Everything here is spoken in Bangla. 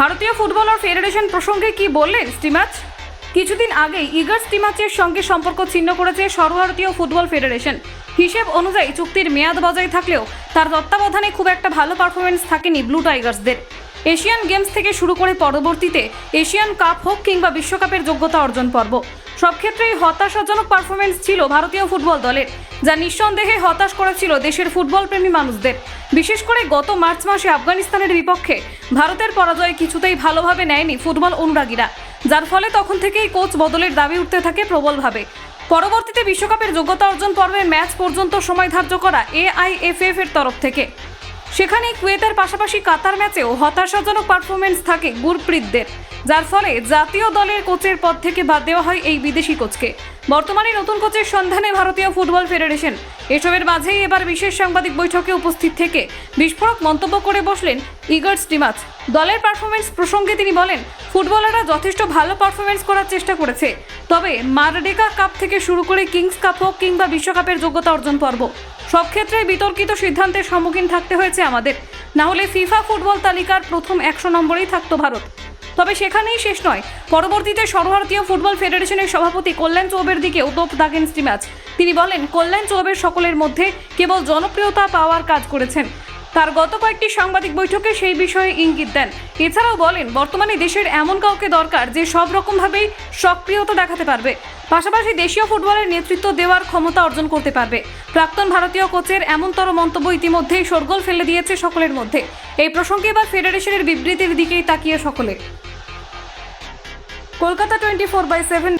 ভারতীয় ফুটবলার ফেডারেশন প্রসঙ্গে কি বললেন স্টিমাচ কিছুদিন আগে ইগার স্টিমাচের সঙ্গে সম্পর্ক ছিন্ন করেছে সর্বভারতীয় ফুটবল ফেডারেশন। হিসেব অনুযায়ী চুক্তির মেয়াদ বজায় থাকলেও তার তত্ত্বাবধানে খুব একটা ভালো পারফরমেন্স থাকেনি ব্লু টাইগার্সদের। এশিয়ান গেমস থেকে শুরু করে পরবর্তীতে এশিয়ান কাপ হোক কিংবা বিশ্বকাপের যোগ্যতা অর্জন পর্ব। সব ক্ষেত্রেই হতাশাজনক পারফরমেন্স ছিল ভারতীয় ফুটবল দলের, যা নিঃসন্দেহে হতাশ করেছিল দেশের ফুটবল প্রেমী মানুষদের। বিশেষ করে গত মার্চ মাসে আফগানিস্তানের বিপক্ষে ভারতের পরাজয় কিছুতেই ভালোভাবে নেয়নি ফুটবল অনুরাগীরা, যার ফলে তখন থেকেই কোচ বদলের দাবি উঠতে থাকে প্রবলভাবে। পরবর্তীতে বিশ্বকাপের যোগ্যতা অর্জন পর্বের ম্যাচ পর্যন্ত সময় ধার্য করা এআইএফএফ এর তরফ থেকে। সেখানে কুয়েতের পাশাপাশি কাতার ম্যাচেও হতাশাজনক পারফরমেন্স থাকে গুরপ্রীতদের, যার ফলে জাতীয় দলের কোচের পদ থেকে বাদ দেওয়া হয় এই বিদেশি কোচকে। বর্তমানে নতুন কোচের সন্ধানে ভারতীয় ফুটবল ফেডারেশন। এসবের মাঝেই এবার বিশেষ সাংবাদিক বৈঠকে উপস্থিত থেকে বিস্ফোরক মন্তব্য করে বসলেন ইগার স্টিমাচ দলের পারফরমেন্স প্রসঙ্গে তিনি বলেন, ফুটবলাররা যথেষ্ট ভালো পারফরমেন্স করার চেষ্টা করেছে, তবে মারডেকা কাপ থেকে শুরু করে কিংস কাপ হোক কিংবা বিশ্বকাপের যোগ্যতা অর্জন পর্ব। সব ক্ষেত্রে বিতর্কিত সিদ্ধান্তের সম্মুখীন থাকতে হয়েছে আমাদের। না হলে ফিফা ফুটবল তালিকার প্রথম একশো নম্বরেই থাকতো ভারত। তবে সেখানেই শেষ নয়। পরবর্তীতে সর্বভারতীয় ফুটবল ফেডারেশনের সভাপতি কল্যাণ চৌবের দিকেও তোপ দাগেন শ্রীমাজ তিনি বলেন, কল্যাণ চৌবের সকলের মধ্যে কেবল জনপ্রিয়তা পাওয়ার কাজ করেছেন। তার গত কয়েকটি সাংবাদিক বৈঠকে সেই বিষয়ে ইঙ্গিত দেন। এছাড়াও বলেন, বর্তমানে দেশের এমন কাউকে দরকার যে সব রকমভাবেই সক্রিয়তা দেখাতে পারবে। পাশাপাশি দেশীয় ফুটবলের নেতৃত্ব দেওয়ার ক্ষমতা অর্জন করতে পারবে। প্রাক্তন ভারতীয় কোচের এমনতর মন্তব্য ইতিমধ্যেই শোরগোল ফেলে দিয়েছে সকলের মধ্যে। এই প্রসঙ্গে এবার ফেডারেশনের বিবৃতির দিকেই তাকিয়ে সকলে। Kolkata twenty four by seven